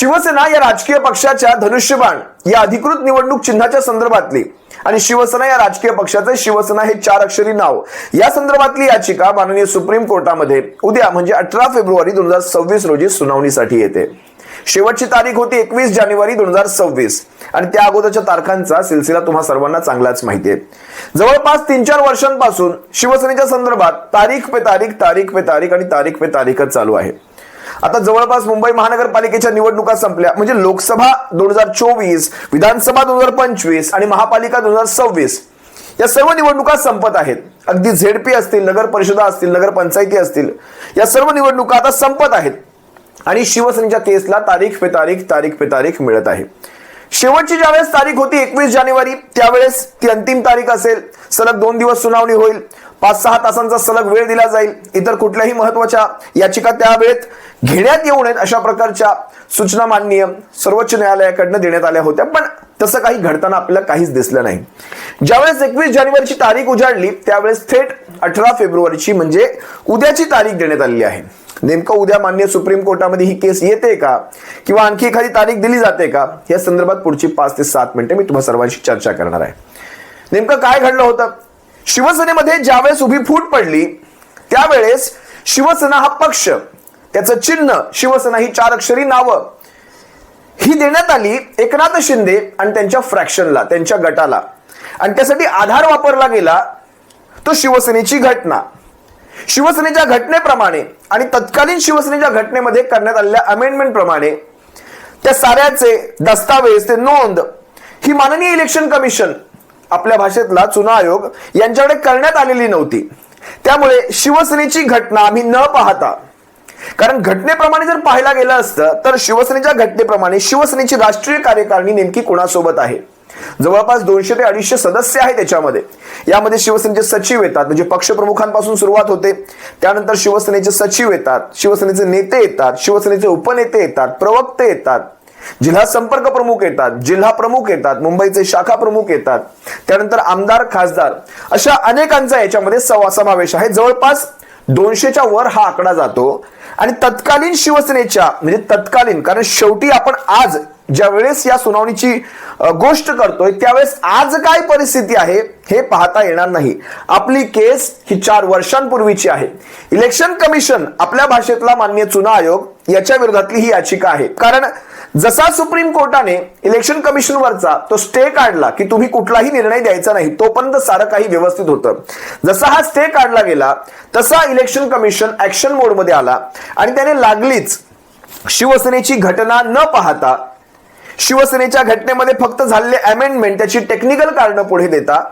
शिवसेना या राजकीय पक्षाच्या धनुष्यबाण या अधिकृत निवडणूक चिन्हाच्या संदर्भातली आणि शिवसेना या राजकीय पक्षाचे शिवसेना हे चार अक्षरी नाव. या संदर्भातली याचिका माननीय सुप्रीम कोर्टामध्ये उद्या म्हणजे अठरा फेब्रुवारी दोन हजार सव्वीस रोजी सुनावणीसाठी येते. शेवटची तारीख होती एकवीस जानेवारी दोन हजार सव्वीस आणि त्या अगोदरच्या तारखांचा सिलसिला तुम्हा सर्वांना चांगलाच माहिती आहे जवळपास तीन चार वर्षांपासून शिवसेनेच्या संदर्भात तारीख पे तारीख तारीख पे तारीख आणि तारीख पे तारीखच चालू आहे. आता जवळपास मुंबई महानगरपालिकेच्या निवडणुका संपल्या. म्हणजे लोकसभा दोन हजार चोवीस विधानसभा दोन हजार पंचवीस आणि महापालिका दोन हजार सव्वीस. या सर्व निवडणुका संपत आहेत. अगदी झेडपी असतील नगर परिषदा असतील नगर पंचायती असतील या सर्व निवडणुका आता संपत आहेत. आणि शिवसेनेच्या केसला तारीख पे तारीख तारीख पे तारीख मिळत आहे. शेवटची ज्यावेळेस तारीख होती एकवीस जानेवारी त्यावेळेस ती अंतिम तारीख असेल. सलग दोन दिवस सुनावणी होईल. पाच सहा तासांचा सलग वेळ दिला जाईल. इतर कुठल्याही महत्त्वाच्या याचिका त्यावेळेत घेण्यात येऊ नयेत अशा प्रकारच्या सूचना माननीय सर्वोच्च न्यायालयाकडनं देण्यात आल्या होत्या. पण तसं काही घडताना आपल्याला काहीच दिसलं नाही. ज्यावेळेस एकवीस जानेवारीची तारीख उजाडली त्यावेळेस थेट अठरा फेब्रुवारीची म्हणजे उद्याची तारीख देण्यात आलेली आहे. नेमकं उद्या मान्य सुप्रीम कोर्टामध्ये ही केस येते का? किंवा आणखी एखादी तारीख दिली जाते का? या संदर्भात पुढची पाच ते सात मिनिटं मी तुम्हा सर्वांशी चर्चा करणार आहे. नेमकं काय घडलं होतं? शिवसेनेमध्ये ज्यावेळेस उभी फूट पडली त्यावेळेस शिवसेना हा पक्ष त्याचं चिन्ह शिवसेना ही चार अक्षरी नावं. ही देण्यात आली एकनाथ शिंदे आणि त्यांच्या फ्रॅक्शनला त्यांच्या गटाला. आणि त्यासाठी आधार वापरला गेला तो शिवसेनेची घटना. शिवसेनेच्या घटनेप्रमाणे आणि तत्कालीन शिवसेनेच्या घटनेमध्ये करण्यात आलेल्या अमेंडमेंट प्रमाणे त्या साऱ्याचे दस्तावेज ते नोंद ही माननीय इलेक्शन कमिशन आपल्या भाषेतला चुना आयोग यांच्याकडे करण्यात आलेली नव्हती. त्यामुळे शिवसेनेची घटना आम्ही न पाहता कारण घटनेप्रमाणे जर पाहायला गेलं असतं तर शिवसेनेच्या घटनेप्रमाणे शिवसेनेची राष्ट्रीय कार्यकारिणी नेमकी कोणासोबत आहे? जवळपास दोनशे ते अडीचशे सदस्य आहेत त्याच्यामध्ये यामध्ये शिवसेनेचे सचिव येतात म्हणजे पक्षप्रमुखांपासून सुरुवात होते. त्यानंतर शिवसेनेचे सचिव येतात शिवसेनेचे नेते येतात शिवसेनेचे उपनेते येतात प्रवक्ते येतात जिल्हा संपर्क प्रमुख येतात जिल्हा प्रमुख येतात मुंबईचे शाखा प्रमुख येतात. त्यानंतर आमदार खासदार अशा अनेकांचा याच्यामध्ये समावेश आहे. जवळपास दोनशेच्या वर हा आकडा जातो. आणि तत्कालीन शिवसेनेच्या म्हणजे तत्कालीन कारण शेवटी आपण आज ज्या वेळेस या सुनावणीची गोष्ट करतोय त्यावेळेस आज काय परिस्थिती आहे हे पाहता येणार नाही. आपली केस ही चार वर्षांपूर्वीची आहे. इलेक्शन कमिशन आपल्या भाषेतला मान्य चुना आयोग याच्या विरोधातली ही याचिका आहे. कारण जसा सुप्रीम कोर्टाने इलेक्शन कमिशनवरचा तो स्टे काढला की तुम्ही कुठलाही निर्णय द्यायचा नाही तोपर्यंत सारं काही व्यवस्थित होतं. जसा हा स्टे काढला गेला तसा इलेक्शन कमिशन ऍक्शन मोडमध्ये आला आणि त्याने लागलीच शिवसेनेची घटना न पाहता शिवसेनेच्या घटनेमध्ये फक्त झालेले अमेंडमेंट त्याची टेक्निकल कारणं पुढे देता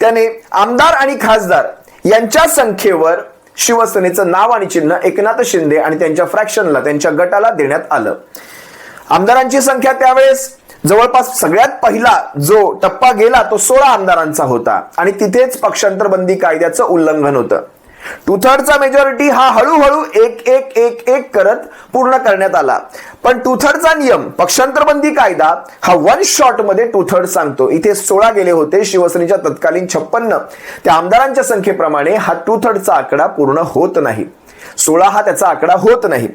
त्याने आमदार आणि खासदार यांच्या संख्येवर शिवसेनेचं नाव आणि चिन्ह एकनाथ शिंदे आणि त्यांच्या फ्रॅक्शनला त्यांच्या गटाला देण्यात आलं. आमदारांची संख्या त्यावेळेस जवळपास सगळ्यात पहिला जो टप्पा गेला तो सोळा आमदारांचा होता. आणि तिथेच पक्षांतर बंदी कायद्याचं उल्लंघन होतं. टू थर्डचा मेजॉरिटी हा हळूहळू एक एक एक एक करत पूर्ण करण्यात आला. पण टू थर्डचा नियम पक्षांतरबंदी कायदा हा वन शॉटमध्ये टू थर्ड सांगतो. इथे सोळा गेले होते शिवसेनेच्या तत्कालीन छप्पन्न. त्या आमदारांच्या संख्येप्रमाणे हा टू थर्डचा आकडा पूर्ण होत नाही. सोळा हा त्याचा आकडा होत नाही.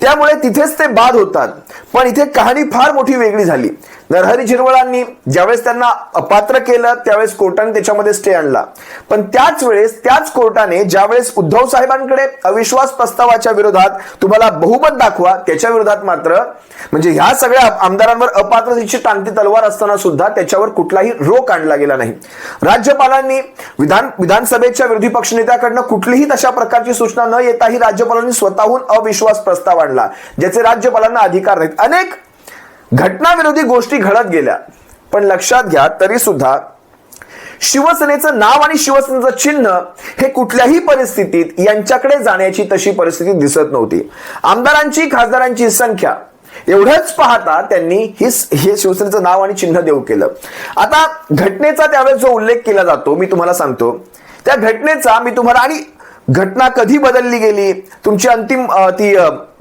त्यामुळे तिथेच ते बाद होतात. पण इथे कहाणी फार मोठी वेगळी झाली. नरहरी झिरवळांनी ज्यावेळेस त्यांना अपात्र केलं त्यावेळेस कोर्टाने त्याच्यामध्ये स्टे आणला. पण त्याच वेळेस त्याच कोर्टाने ज्यावेळेस उद्धव साहेबांकडे अविश्वास प्रस्तावाच्या विरोधात तुम्हाला बहुमत दाखवा त्याच्या विरोधात मात्र म्हणजे ह्या सगळ्या आमदारांवर अपात्रतेची टांगती तलवार असताना सुद्धा त्याच्यावर कुठलाही रोख आणला गेला नाही. राज्यपालांनी विधान विधानसभेच्या विरोधी पक्षनेत्याकडनं कुठलीही तशा प्रकारची सूचना न येता काही राज्यपालांनी स्वतःहून अविश्वास प्रस्ताव आणला ज्याचे राज्यपालांना अधिकार नाहीत. अनेक घटनाविरोधी गोष्टी घडत गेल्या. पण लक्षात घ्या तरी सुद्धा शिवसेनेचं नाव आणि शिवसेनेचं चिन्ह हे कुठल्याही परिस्थितीत यांच्याकडे जाण्याची तशी परिस्थिती दिसत नव्हती. आमदारांची खासदारांची संख्या एवढंच पाहता त्यांनी ही हे शिवसेनेचं नाव आणि चिन्ह देऊ केलं. आता घटनेचा त्यावेळेस जो उल्लेख केला जातो मी तुम्हाला सांगतो. त्या घटनेचा मी तुम्हाला आणि घटना कधी बदलली गेली? तुमची अंतिम ती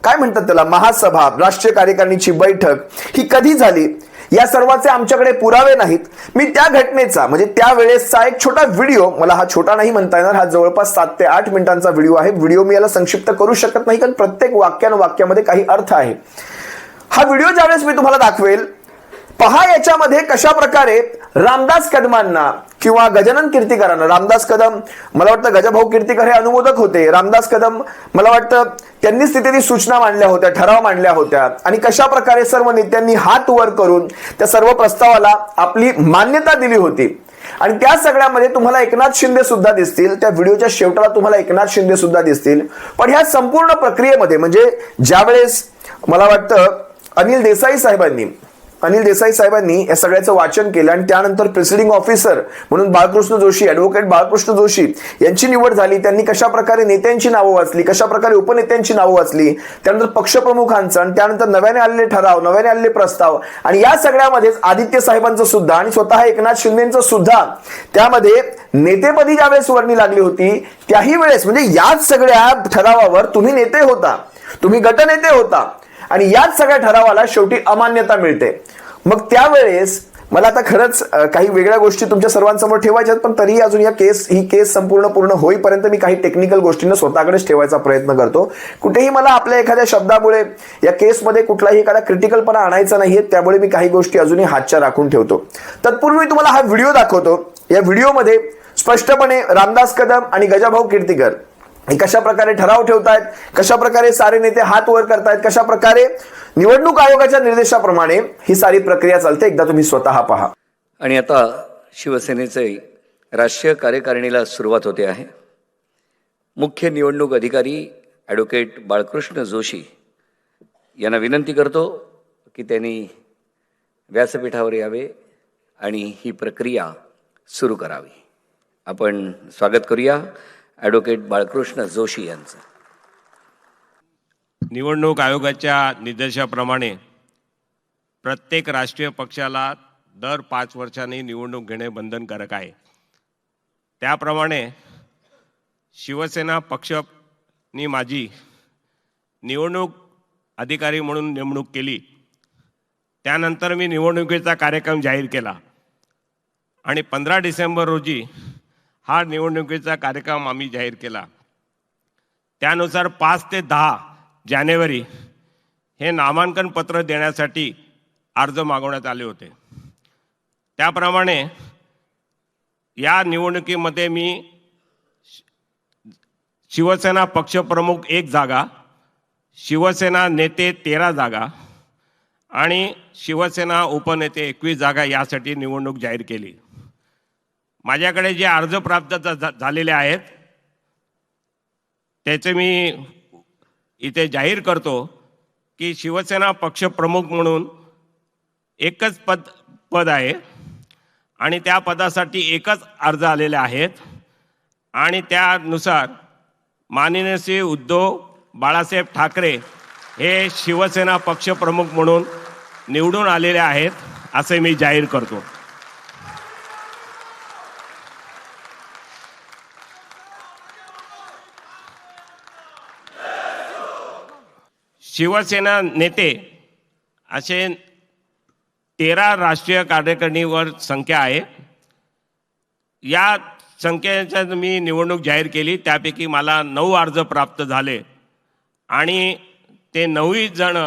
काय म्हणतात त्याला? महासभा राष्ट्रीय कार्यकारिणीची बैठक ही कधी झाली? या सर्वाचे आमच्याकडे पुरावे नाहीत. मी त्या घटनेचा म्हणजे त्या वेळेसचा एक छोटा व्हिडिओ मला हा छोटा नाही म्हणता येणार हा जवळपास सात ते आठ मिनिटांचा व्हिडिओ आहे. व्हिडिओ मी याला संक्षिप्त करू शकत नाही कारण प्रत्येक वाक्यानुवाक्यामध्ये काही अर्थ आहे. हा व्हिडिओ ज्यावेळेस मी तुम्हाला दाखवेल पहा याच्यामध्ये कशा प्रकारे रामदास कदमांना किंवा गजानन कीर्तीकरांना रामदास कदम मला वाटतं गजभाऊ कीर्तीकर हे अनुमोदक होते. रामदास कदम मला वाटतं त्यांनीच तिथे ती सूचना मांडल्या होत्या ठराव मांडल्या होत्या. आणि कशा प्रकारे सर्व नेत्यांनी हात वर करून त्या सर्व प्रस्तावाला आपली मान्यता दिली होती. आणि त्या सगळ्यामध्ये तुम्हाला एकनाथ शिंदे सुद्धा दिसतील त्या व्हिडिओच्या शेवटाला तुम्हाला एकनाथ शिंदे सुद्धा दिसतील. पण ह्या संपूर्ण प्रक्रियेमध्ये म्हणजे ज्यावेळेस मला वाटतं अनिल देसाई साहेबांनी अनिल देसाई साहेबांनी या सगळ्याचं वाचन केलं आणि त्यानंतर प्रिसिडिंग ऑफिसर म्हणून बाळकृष्ण जोशी ऍडव्होकेट बाळकृष्ण जोशी यांची निवड झाली. त्यांनी कशा प्रकारे नेत्यांची नावं वाचली कशा प्रकारे उपनेत्यांची नावं वाचली त्यानंतर पक्षप्रमुखांचं आणि त्यानंतर नव्याने आलेले ठराव नव्याने आलेले प्रस्ताव आणि या सगळ्यामध्येच आदित्य साहेबांचं सुद्धा आणि स्वतः एकनाथ शिंदेचं सुद्धा त्यामध्ये नेतेपदी ज्यावेळेस वर्णी लागली होती त्याही वेळेस म्हणजे याच सगळ्या ठरावावर तुम्ही नेते होता. तुम्ही गटनेते होता. आणि याच सगळ्या ठरावाला शेवटी अमान्यता मिळते. मग त्यावेळेस मला आता खरंच काही वेगळ्या गोष्टी तुमच्या सर्वांसमोर ठेवायच्या आहेत पण तरीही अजून या केस ही केस संपूर्ण पूर्ण होईपर्यंत मी काही टेक्निकल गोष्टींना स्वतःकडेच ठेवायचा प्रयत्न करतो. कुठेही मला आपल्या एखाद्या शब्दामुळे या केसमध्ये कुठलाही एखादा क्रिटिकलपणा आणायचा नाहीये त्यामुळे मी काही गोष्टी अजूनही हातच्या राखून ठेवतो. तत्पूर्वी तुम्हाला हा व्हिडिओ दाखवतो. या व्हिडिओमध्ये स्पष्टपणे रामदास कदम आणि गजाभाऊ कीर्तीकर कशा प्रकारे ठराव ठेवतायत कशा प्रकारे सारे नेते हात वर करतायत कशा प्रकारे निवडणूक आयोगाच्या निर्देशाप्रमाणे ही सारी प्रक्रिया चालते एकदा तुम्ही स्वतः पहा. आणि आता शिवसेनेचे राष्ट्रीय कार्यकारिणीला सुरुवात होते आहे. मुख्य निवडणूक अधिकारी ॲडव्होकेट बाळकृष्ण जोशी यांना विनंती करतो की त्यांनी व्यासपीठावर यावे आणि ही प्रक्रिया सुरू करावी. आपण स्वागत करूया. ॲडव्होकेट बाळकृष्ण जोशी यांचं. निवडणूक आयोगाच्या निर्देशाप्रमाणे प्रत्येक राष्ट्रीय पक्षाला दर पाच वर्षांनी निवडणूक घेणे बंधनकारक आहे. त्याप्रमाणे शिवसेना पक्षनी माझी निवडणूक अधिकारी म्हणून नेमणूक केली. त्यानंतर मी निवडणुकीचा कार्यक्रम जाहीर केला. आणि पंधरा डिसेंबर रोजी हा निवडणुकीचा कार्यक्रम आम्ही जाहीर केला. त्यानुसार पाच ते दहा जानेवारी हे नामांकन पत्र देण्यासाठी अर्ज मागवण्यात आले होते. त्याप्रमाणे या निवडणुकीमध्ये मी शिवसेना पक्षप्रमुख एक जागा शिवसेना नेते तेरा जागा आणि शिवसेना उपनेते एकवीस जागा यासाठी निवडणूक जाहीर केली. माझ्याकडे जे अर्ज प्राप्त झालेले आहेत त्याचे मी इथे जाहीर करतो की शिवसेना पक्षप्रमुख म्हणून एकच पद पद आहे आणि त्या पदासाठी एकच अर्ज आलेले आहेत. आणि त्यानुसार माननीय श्री उद्धव बाळासाहेब ठाकरे हे शिवसेना पक्षप्रमुख म्हणून निवडून आलेले आहेत असे मी जाहीर करतो. शिवसेना नेते असे तेरा राष्ट्रीय कार्यकारिणीवर संख्या आहे. या संख्येच्या मी निवडणूक जाहीर केली त्यापैकी मला नऊ अर्ज प्राप्त झाले आणि ते नऊही जण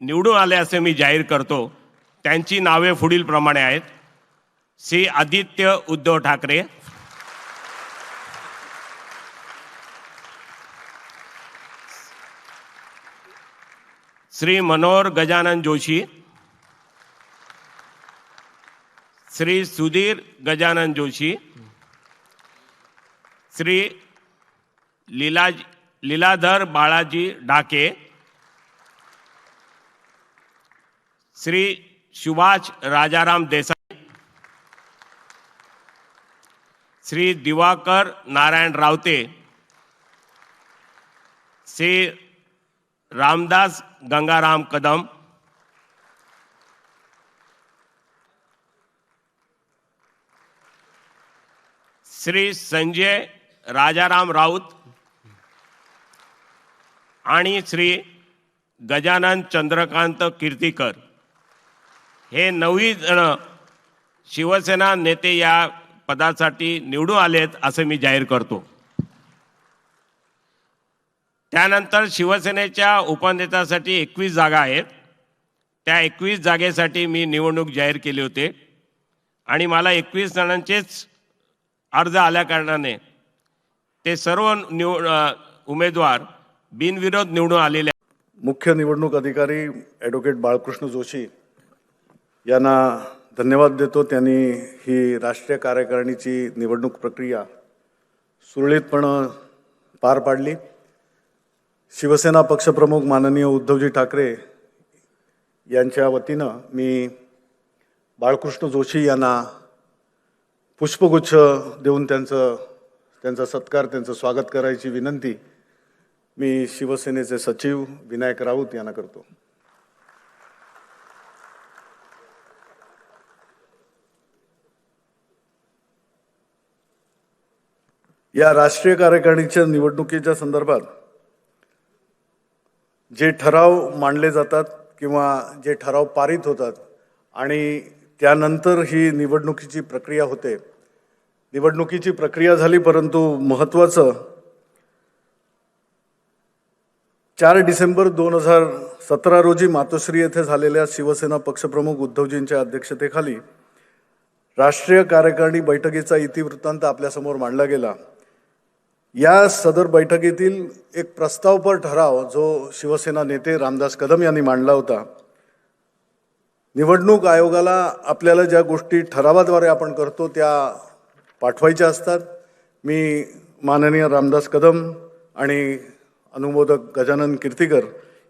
निवडून आले असे मी जाहीर करतो. त्यांची नावे पुढीलप्रमाणे आहेत. श्री आदित्य उद्धव ठाकरे श्री मनोहर गजानन जोशी श्री सुधीर गजानन जोशी श्री लीला लीलाधर बाळाजी डाके श्री सुभाष राजाराम देसाई श्री दिवाकर नारायण रावते श्री रामदास गंगाराम कदम। श्री संजय राजाराम राऊत आणि श्री गजानन चंद्रकांत कीर्तीकर। हे नवी जण शिवसेना नेते या पदासाठी निवडून आलेत असं मी जाहीर करतो। त्यानंतर शिवसेनेच्या उपनेत्यासाठी एकवीस जागा आहेत. त्या एकवीस जागेसाठी मी निवडणूक जाहीर केली होते. आणि मला एकवीस जणांचेच अर्ज आल्या कारणाने ते सर्व निव उमेदवार बिनविरोध निवडून आलेले मुख्य निवडणूक अधिकारी ॲडव्होकेट बाळकृष्ण जोशी यांना धन्यवाद देतो. त्यांनी ही राष्ट्रीय कार्यकारिणीची निवडणूक प्रक्रिया सुरळीतपणं पार पाडली. शिवसेना पक्षप्रमुख माननीय उद्धवजी ठाकरे यांच्या वतीनं मी बाळकृष्ण जोशी यांना पुष्पगुच्छ देऊन त्यांचं त्यांचा सत्कार त्यांचं स्वागत करायची विनंती मी शिवसेनेचे सचिव विनायक राऊत यांना करतो. या राष्ट्रीय कार्यकारिणीच्या निवडणुकीच्या संदर्भात जे ठराव मांडले जातात किंवा जे ठराव पारित होतात आणि त्यानंतर ही निवडणुकीची प्रक्रिया होते. निवडणुकीची प्रक्रिया झाली परंतु महत्त्वाचं चार डिसेंबर दोन हजार सतरा रोजी मातोश्री येथे झालेल्या शिवसेना पक्षप्रमुख उद्धवजींच्या अध्यक्षतेखाली राष्ट्रीय कार्यकारिणी बैठकीचा इतिवृत्तांत आपल्यासमोर मांडला गेला. या सदर बैठकीतील एक प्रस्तावपर ठराव जो शिवसेना नेते रामदास कदम यांनी मांडला होता निवडणूक आयोगाला आपल्याला ज्या गोष्टी ठरावाद्वारे आपण करतो त्या पाठवायच्या असतात. मी माननीय रामदास कदम आणि अनुमोदक गजानन कीर्तीकर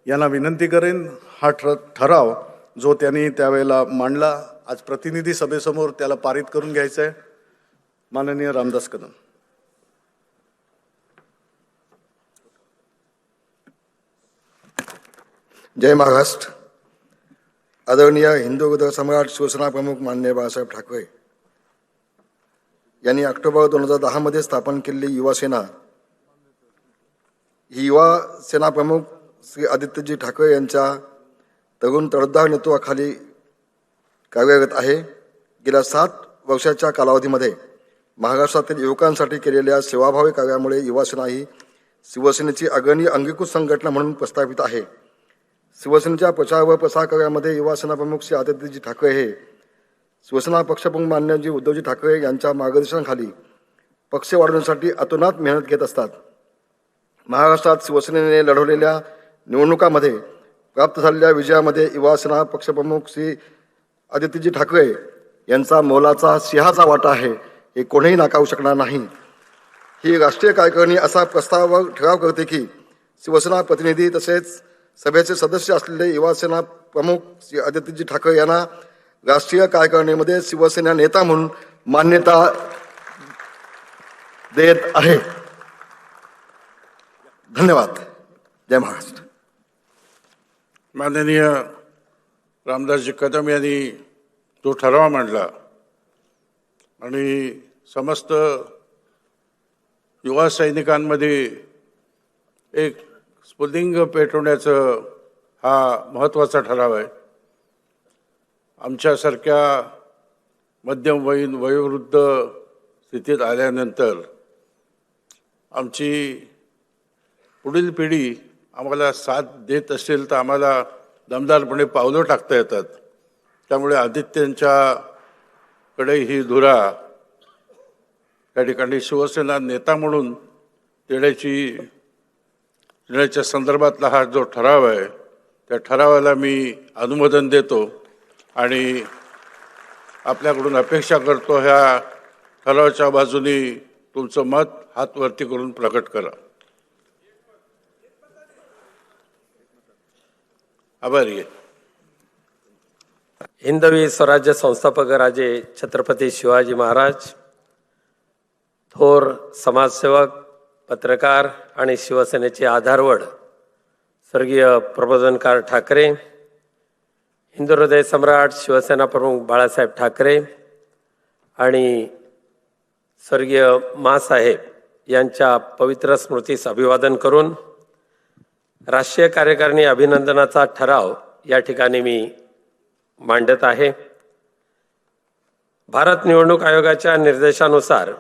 यांना विनंती करेन हा ठर ठराव जो त्यांनी त्यावेळेला मांडला आज प्रतिनिधी सभेसमोर त्याला पारित करून घ्यायचं आहे. माननीय रामदास कदम. जय महाराष्ट्र. आदरणीय हिंदू उदय सम्राट शिवसेना प्रमुख मान्य बाळासाहेब ठाकरे यांनी ऑक्टोबर दोन हजार दहामध्ये स्थापन केलेली युवा सेना ही युवा सेना प्रमुख श्री आदित्यजी ठाकरे यांच्या तरुण तडदार नेतृत्वाखाली कार्यरत आहे. गेल्या सात वर्षाच्या कालावधीमध्ये महाराष्ट्रातील युवकांसाठी केलेल्या सेवाभावी कार्यामुळे युवासेना ही शिवसेनेची अग्रणी अंगीकृत संघटना म्हणून प्रस्थापित आहे. शिवसेनेच्या प्रचार व प्रसार कार्यामध्ये युवा प्रमुख श्री आदित्यजी ठाकरे हे. शिवसेना पक्षप्रमुख मान्यजी उद्धवजी ठाकरे यांच्या मार्गदर्शनाखाली पक्ष वाढवण्यासाठी अतोनात मेहनत घेत असतात. महाराष्ट्रात शिवसेनेने लढवलेल्या निवडणुकामध्ये प्राप्त झालेल्या विजयामध्ये युवा सेना पक्षप्रमुख श्री आदित्यजी ठाकरे यांचा मोलाचा सिंहाचा वाटा आहे हे कोणीही नाकारू शकणार नाही. ही राष्ट्रीय कार्यकारिणी असा प्रस्ताव ठराव करते की शिवसेना प्रतिनिधी तसेच सभेचे सदस्य असलेले युवासेना प्रमुख श्री आदित्यजी ठाकरे यांना राष्ट्रीय कार्यकारिणीमध्ये शिवसेना नेता म्हणून मान्यता देत आहे. धन्यवाद. जय महाराष्ट्र. माननीय रामदासजी कदम यांनी तो ठराव मांडला आणि समस्त युवा सैनिकांमध्ये एक स्फुलिंग पेटवण्याचं हा महत्त्वाचा ठराव आहे. आमच्यासारख्या मध्यमवयीन वयोवृद्ध स्थितीत आल्यानंतर आमची पुढील पिढी आम्हाला साथ देत असेल तर आम्हाला दमदारपणे पावलं टाकता येतात. त्यामुळे आदित्यांच्याकडे ही धुरा त्या ठिकाणी शिवसेना नेता म्हणून देण्याची देण्याच्या संदर्भातला हा जो ठराव आहे त्या ठरावाला मी अनुमोदन देतो आणि आपल्याकडून अपेक्षा करतो ह्या ठरावाच्या बाजूनी तुमचं मत हात वरती करून प्रकट करा. आभारी आहे. हिंदवी स्वराज्य संस्थापक राजे छत्रपती शिवाजी महाराज थोर समाजसेवक पत्रकार आणि शिवसेनेचे आधारवड स्वर्गीय प्रबोधनकार ठाकरे हिंदू हृदय सम्राट शिवसेना प्रमुख बाळासाहेब ठाकरे आणि स्वर्गीय मासाहेब यांच्या पवित्र स्मृतीस अभिवादन करून राष्ट्रीय कार्यकारिणी अभिनंदनाचा ठराव या ठिकाणी मी मांडत आहे. भारत निवडणूक आयोगाच्या निर्देशानुसार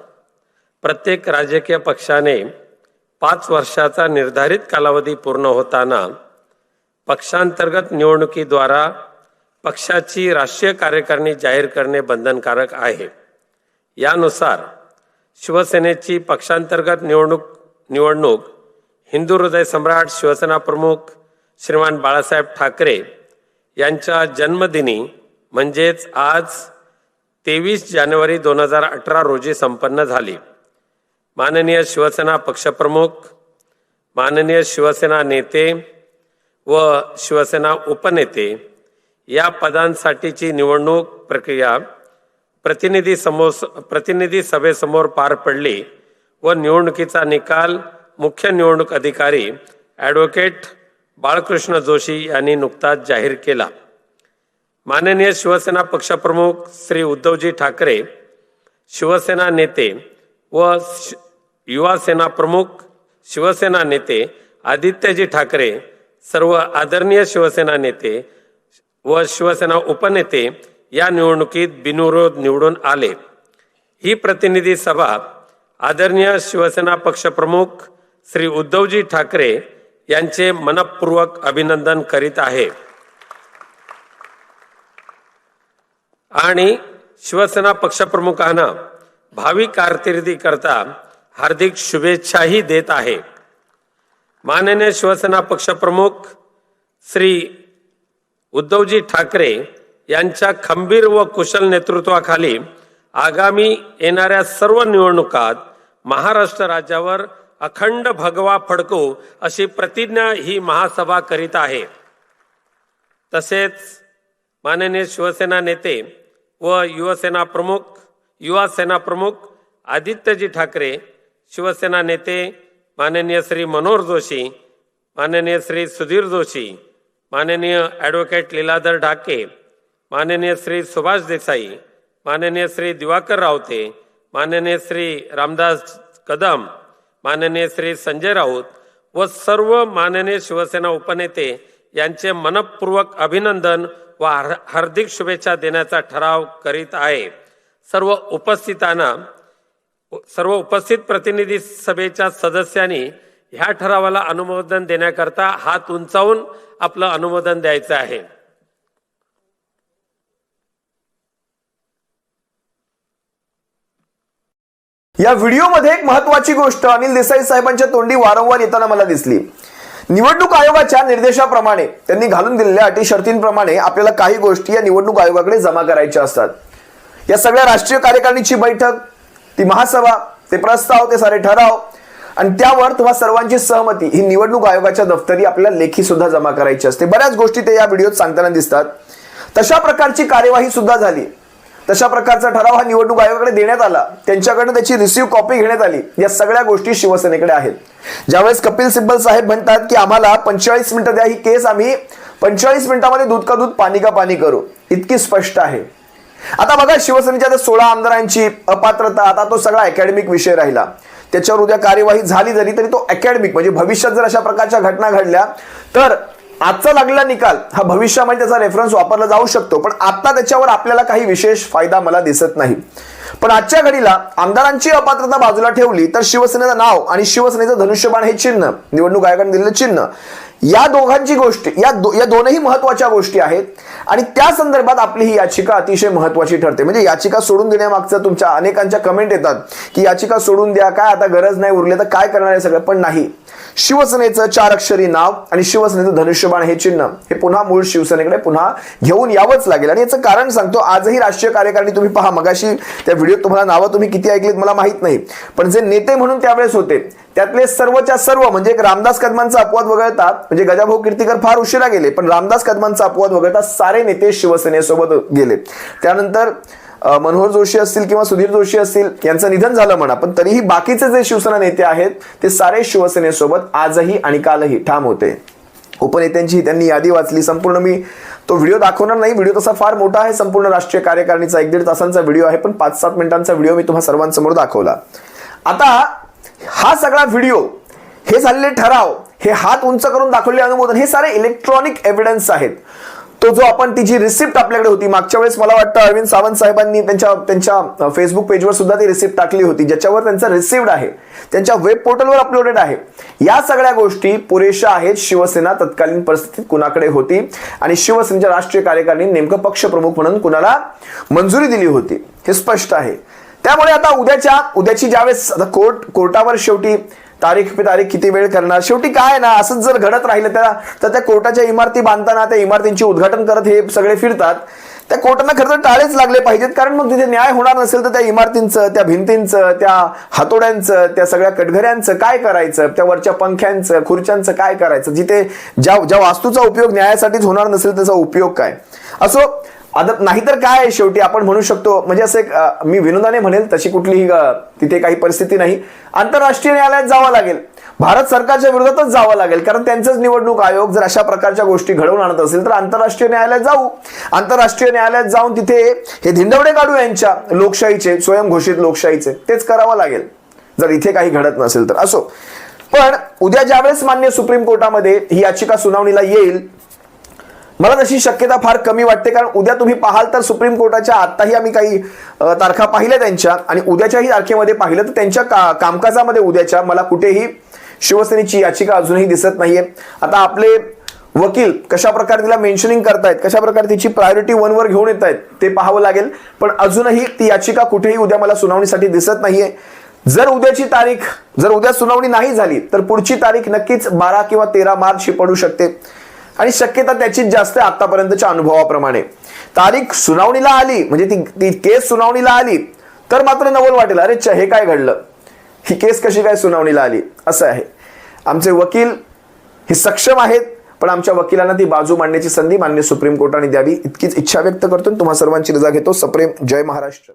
प्रत्येक राजकीय पक्षाने पाच वर्षाचा निर्धारित कालावधी पूर्ण होताना पक्षांतर्गत निवडणुकीद्वारा पक्षाची राष्ट्रीय कार्यकारिणी जाहीर करणे बंधनकारक आहे. यानुसार शिवसेनेची पक्षांतर्गत निवडणूक निवडणूक हिंदू हृदय सम्राट शिवसेना प्रमुख श्रीमान बाळासाहेब ठाकरे यांच्या जन्मदिनी म्हणजेच आज तेवीस जानेवारी दोन हजार अठरा रोजी संपन्न झाली. माननीय शिवसेना पक्षप्रमुख माननीय शिवसेना नेते व शिवसेना उपनेते या पदांसाठीची निवडणूक प्रक्रिया प्रतिनिधी समोर प्रतिनिधी सभेसमोर पार पडली व निवडणुकीचा निकाल मुख्य निवडणूक अधिकारी ॲडव्होकेट बाळकृष्ण जोशी यांनी नुकताच जाहीर केला. माननीय शिवसेना पक्षप्रमुख श्री उद्धवजी ठाकरे शिवसेना नेते व श- युवा सेना प्रमुख शिवसेना नेते आदित्यजी ठाकरे सर्व आदरणीय शिवसेना नेते व शिवसेना उपनेते या निवडणुकीत बिनविरोध निवडून आले. ही प्रतिनिधी सभा आदरणीय शिवसेना पक्षप्रमुख श्री उद्धवजी ठाकरे यांचे मनपूर्वक अभिनंदन करीत आहे. आणि शिवसेना पक्षप्रमुखांना भावी कारकिर्दीकरता हार्दिक शुभेच्छाही देत आहे. माननीय शिवसेना पक्षप्रमुख श्री उद्धवजी ठाकरे यांच्या खंबीर व कुशल नेतृत्वाखाली आगामी येणाऱ्या सर्व निवडणुकात महाराष्ट्र राज्यावर अखंड भगवा फडकू अशी प्रतिज्ञा ही महासभा करीत आहे. तसेच माननीय शिवसेना नेते व युवसेना प्रमुख युवा सेना प्रमुख आदित्यजी ठाकरे शिवसेना नेते माननीय श्री मनोहर जोशी माननीय श्री सुधीर जोशी माननीय ॲडव्होकेट लीलाधर ढाके माननीय श्री सुभाष देसाई माननीय श्री दिवाकर रावते माननीय श्री रामदास कदम माननीय श्री संजय राऊत व सर्व माननीय शिवसेना उपनेते यांचे मनपूर्वक अभिनंदन व हार्दिक शुभेच्छा देण्याचा ठराव करीत आहे. सर्व उपस्थितांना सर्व उपस्थित प्रतिनिधी सभेच्या सदस्यांनी ह्या ठरावाला अनुमोदन देण्याकरता हात उंचावून आपलं अनुमोदन द्यायचं आहे. या व्हिडिओमध्ये एक महत्वाची गोष्ट अनिल देसाई साहेबांच्या तोंडी वारंवार येताना मला दिसली. निवडणूक आयोगाच्या निर्देशाप्रमाणे त्यांनी घालून दिलेल्या अटी शर्तींप्रमाणे आपल्याला काही गोष्टी या निवडणूक आयोगाकडे जमा करायच्या असतात. या सगळ्या राष्ट्रीय कार्यकारिणीची बैठक ती महासभा ते प्रस्ताव ते सारे ठराव. आणि त्यावर तुम्हा सर्वांची सहमती. ही निवडणूक आयोगाच्या दफ्तरी आपल्याला लेखी सुद्धा जमा करायची असते. बऱ्याच गोष्टी ते या व्हिडिओत सांगताना दिसतात. तशा प्रकारची कार्यवाही सुद्धा झाली. तशा प्रकारचा ठराव हा निवडणूक आयोगाकडे देण्यात आला. त्यांच्याकडनं त्याची रिसिव्ह कॉपी घेण्यात आली. या सगळ्या गोष्टी शिवसेनेकडे आहेत. ज्यावेळेस कपिल सिब्बल साहेब म्हणतात की आम्हाला पंचेचाळीस मिनिटं द्या. ही केस आम्ही पंचेचाळीस मिनिटामध्ये दूध का दूध पाणी का पाणी करू. इतकी स्पष्ट आहे. आता बघा शिवसेनेच्या त्या सोळा आमदारांची अपात्रता आता तो सगळा अकॅडमिक विषय राहिला. त्याच्यावर उद्या कार्यवाही झाली जरी तरी तो अकॅडमिक म्हणजे भविष्यात जर अशा प्रकारच्या घटना घडल्या तर आजचा लागलेला निकाल हा भविष्यामध्ये त्याचा रेफरन्स वापरला जाऊ शकतो पण आता त्याच्यावर आपल्याला काही विशेष फायदा मला दिसत नाही. पण आजच्या घडीला आमदारांची अपात्रता बाजूला ठेवली तर शिवसेनेचं नाव आणि शिवसेनेचं धनुष्यबाण हे चिन्ह निवडणूक आयोगाने दिलेलं चिन्ह या दोघांची गोष्ट या दो, या दोनही महत्त्वाच्या गोष्टी आहेत. आणि त्या संदर्भात आपली ही याचिका अतिशय महत्वाची ठरते. म्हणजे याचिका सोडून देण्यामागचं तुमच्या अनेकांच्या कमेंट येतात की याचिका सोडून द्या काय आता गरज नाही उरली तर काय करणार आहे सगळं? पण नाही. शिवसेनेचं चार अक्षरी नाव आणि शिवसेनेचं धनुष्यबाण हे चिन्ह हे पुन्हा मूळ शिवसेनेकडे पुन्हा घेऊन यावंच लागेल. आणि याचं कारण सांगतो आजही राष्ट्रीय कार्यकारिणी तुम्ही पहा. मगाशी त्या व्हिडिओत तुम्हाला नावं तुम्ही किती ऐकलीत मला माहीत नाही. पण जे नेते म्हणून त्यावेळेस होते त्यातले सर्वच्या सर्व म्हणजे एक रामदास कदमांचा अपवाद वगळता म्हणजे गजाभाऊ कीर्तीकर फार उशिरा गेले पण रामदास कदमांचा अपवाद वगळता सारे नेते शिवसेनेसोबत गेले. त्यानंतर मनोहर जोशी असतील किंवा सुधीर जोशी असतील यांचं निधन झालं म्हणा पण तरीही बाकीचे जे शिवसेना नेते आहेत ते सारे शिवसेनेसोबत आजही आणि कालही ठाम होते. उपनेत्यांची त्यांनी यादी वाचली संपूर्ण मी तो व्हिडिओ दाखवणार नाही व्हिडिओ तसा फार मोठा आहे संपूर्ण राष्ट्रीय कार्यकारिणीचा एक दीड तासांचा व्हिडिओ आहे पण पाच सात मिनिटांचा व्हिडिओ मी तुम्हा सर्वांसमोर दाखवला. आता हा सगळा व्हिडिओ हे झालेले ठराव हे हात उंच करून दाखवलेले अनुमोदन हे सारे इलेक्ट्रॉनिक एव्हिडन्स आहेत. तो जो आपण ती जी रिसिप्ट आपल्याकडे होती मागच्या वेळेस मला वाटतं अरविंद सावंत साहेबांनी त्यांच्या त्यांच्या फेसबुक पेजवर सुद्धा ती रिसिप्ट टाकली होती ज्याच्यावर त्यांचा रिसिव्ड आहे. त्यांच्या वेब पोर्टलवर अपलोडेड आहे. या सगळ्या गोष्टी पुरेशा आहेत. शिवसेना तत्कालीन परिस्थितीत कुणाकडे होती? आणि शिवसेनेच्या राष्ट्रीय कार्यकारिणी नेमकं पक्षप्रमुख म्हणून कुणाला मंजुरी दिली होती? हे स्पष्ट आहे. त्यामुळे आता उद्याच्या उद्याची ज्यावेळेस आता कोर्ट कोर्टावर शेवटी तारीख पे तारीख किती वेळ करणार शेवटी काय ना असंच जर घडत राहिलं त्या तर त्या कोर्टाच्या इमारती बांधताना त्या इमारतींची उद्घाटन करत हे सगळे फिरतात. त्या कोर्टांना खरं तर टाळेच लागले पाहिजेत कारण मग तिथे न्याय होणार नसेल तर त्या इमारतींचं त्या भिंतींचं त्या हातोड्यांचं त्या सगळ्या कटघऱ्यांचं काय करायचं त्या वरच्या पंख्यांचं खुर्च्यांचं काय करायचं जिथे ज्या ज्या वास्तूचा उपयोग न्यायासाठीच होणार नसेल त्याचा उपयोग काय? असो आता नाहीतर काय आहे शेवटी? आपण म्हणू शकतो म्हणजे असं एक मी विनोदाने म्हणेल तशी कुठलीही तिथे काही परिस्थिती नाही. आंतरराष्ट्रीय न्यायालयात जावं लागेल. भारत सरकारच्या विरोधातच जावं लागेल कारण त्यांचंच निवडणूक आयोग जर अशा प्रकारच्या गोष्टी घडवून आणत असेल तर आंतरराष्ट्रीय न्यायालयात जाऊ. आंतरराष्ट्रीय न्यायालयात जाऊन तिथे हे धिंडवडे काढू यांच्या लोकशाहीचे स्वयंघोषित लोकशाहीचे तेच करावं लागेल. जर इथे काही घडत नसेल तर असो. पण उद्या ज्यावेळेस मान्य सुप्रीम कोर्टामध्ये ही याचिका सुनावणीला येईल मला तशी शक्यता फार कमी वाटते कारण उद्या तुम्ही पाहाल तर सुप्रीम कोर्टाच्या आत्ताही आम्ही काही तारखा पाहिल्या त्यांच्या आणि उद्याच्याही तारखेमध्ये पाहिलं तर त्यांच्या का कामकाजामध्ये उद्याच्या मला कुठेही शिवसेनेची याचिका अजूनही दिसत नाहीये. आता आपले वकील कशा प्रकारे तिला मेन्शनिंग करतायत कशा प्रकारे तिची प्रायोरिटी वनवर घेऊन येत आहेत ते पाहावं लागेल. पण अजूनही ती याचिका कुठेही उद्या मला सुनावणीसाठी दिसत नाहीये. जर उद्याची तारीख जर उद्या सुनावणी नाही झाली तर पुढची तारीख नक्कीच बारा किंवा तेरा मार्च ही पडू शकते. आणि शक्यता त्याचीच जास्त आहे आतापर्यंतच्या अनुभवाप्रमाणे. तारीख सुनावणीला आली म्हणजे ती ती केस सुनावणीला आली तर मात्र नवल वाटेल. अरे च हे काय घडलं? ही केस कशी काय सुनावणीला आली? असं आहे. आमचे वकील हे सक्षम आहेत पण आमच्या वकिलांना ती बाजू मांडण्याची संधी मान्य सुप्रीम कोर्टाने द्यावी इतकीच इच्छा व्यक्त करतो तुम्हा सर्वांची रजा घेतो. सप्रेम जय महाराष्ट्र.